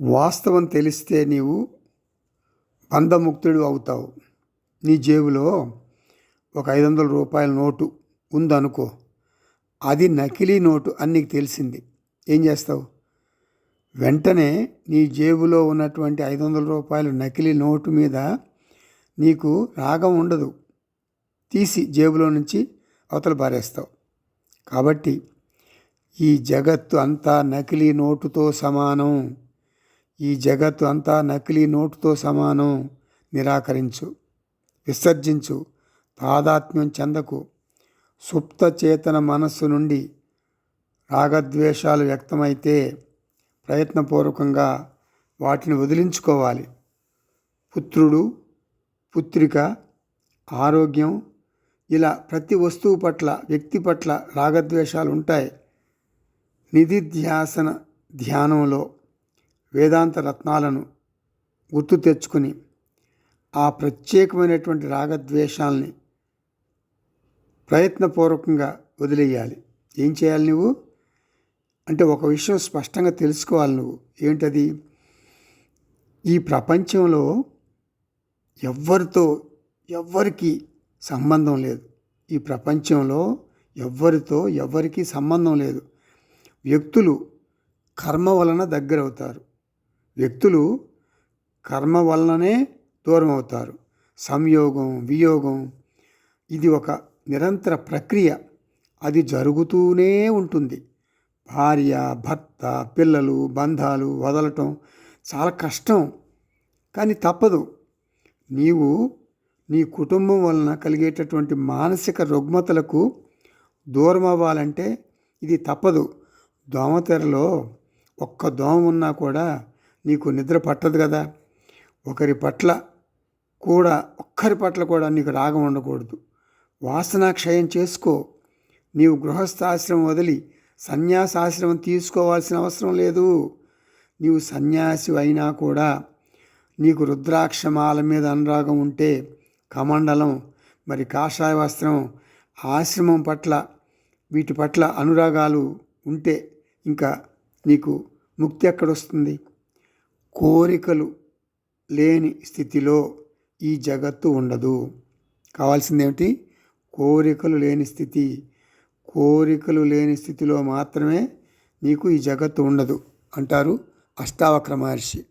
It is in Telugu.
వాస్తవం తెలిస్తే నీవు బంధముక్తుడు అవుతావు. నీ జేబులో ఒక ఐదు వందల రూపాయల నోటు ఉందనుకో అది నకిలీ నోటు అని నీకు తెలిసింది. ఏం చేస్తావు? వెంటనే నీ జేబులో ఉన్నటువంటి ఐదు వందల రూపాయలు నకిలీ నోటు మీద నీకు రాగం ఉండదు. తీసి జేబులో నుంచి అవతల పారేస్తావు. కాబట్టి ఈ జగత్తు అంతా నకిలీ నోటుతో సమానం. ఈ జగత్తు అంతా నకిలీ నోటుతో సమానం. నిరాకరించు. విసర్జించు. తాదాత్మ్యం చెందకు. సుప్త చేతన మనస్సు నుండి రాగద్వేషాలు వ్యక్తమైతే ప్రయత్నపూర్వకంగా వాటిని వదిలించుకోవాలి. పుత్రుడు పుత్రిక ఆరోగ్యం ఇలా ప్రతి వస్తువు పట్ల వ్యక్తి పట్ల రాగద్వేషాలు ఉంటాయి. నిధిధ్యాసన ధ్యానంలో వేదాంత రత్నాలను గుర్తు తెచ్చుకుని ఆ ప్రత్యేకమైనటువంటి రాగద్వేషాలని ప్రయత్నపూర్వకంగా వదిలేయాలి. ఏం చేయాలి నువ్వు? అంటే ఒక విషయం స్పష్టంగా తెలుసుకోవాలి నువ్వు. ఏంటది? ఈ ప్రపంచంలో ఎవ్వరితో ఎవ్వరికి సంబంధం లేదు. ఈ ప్రపంచంలో ఎవ్వరితో ఎవ్వరికీ సంబంధం లేదు. వ్యక్తులు కర్మ వలన దగ్గర అవుతారు వ్యక్తులు కర్మ వలననే దూరం అవుతారు సంయోగం వియోగం ఇది ఒక నిరంతర ప్రక్రియ. అది జరుగుతూనే ఉంటుంది. భార్య భర్త పిల్లలు బంధాలు వదలటం చాలా కష్టం. కానీ తప్పదు. నీవు నీ కుటుంబం వలన కలిగేటటువంటి మానసిక రుగ్మతలకు దూరం అవ్వాలంటే ఇది తప్పదు. దోమతెరలో ఒక్క దోమ ఉన్నా కూడా నీకు నిద్ర పట్టదు కదా. ఒకరి పట్ల కూడా ఒక్కరి పట్ల కూడా నీకు రాగం ఉండకూడదు. వాసన క్షయం చేసుకో. నీవు గృహస్థాశ్రమం వదిలి సన్యాసాశ్రమం తీసుకోవాల్సిన అవసరం లేదు. నీవు సన్యాసి అయినా కూడా నీకు రుద్రాక్షమాల మీద అనురాగం ఉంటే కమండలం మరి కాషాయ వస్త్రం ఆశ్రమం పట్ల వీటి పట్ల అనురాగాలు ఉంటే ఇంకా నీకు ముక్తి ఎక్కడొస్తుంది? కోరికలు లేని స్థితిలో ఈ జగత్తు ఉండదు. కావాల్సిందేమిటి? కోరికలు లేని స్థితి. కోరికలు లేని స్థితిలో మాత్రమే నీకు ఈ జగత్తు ఉండదు అంటారు అష్టావక్ర మహర్షి.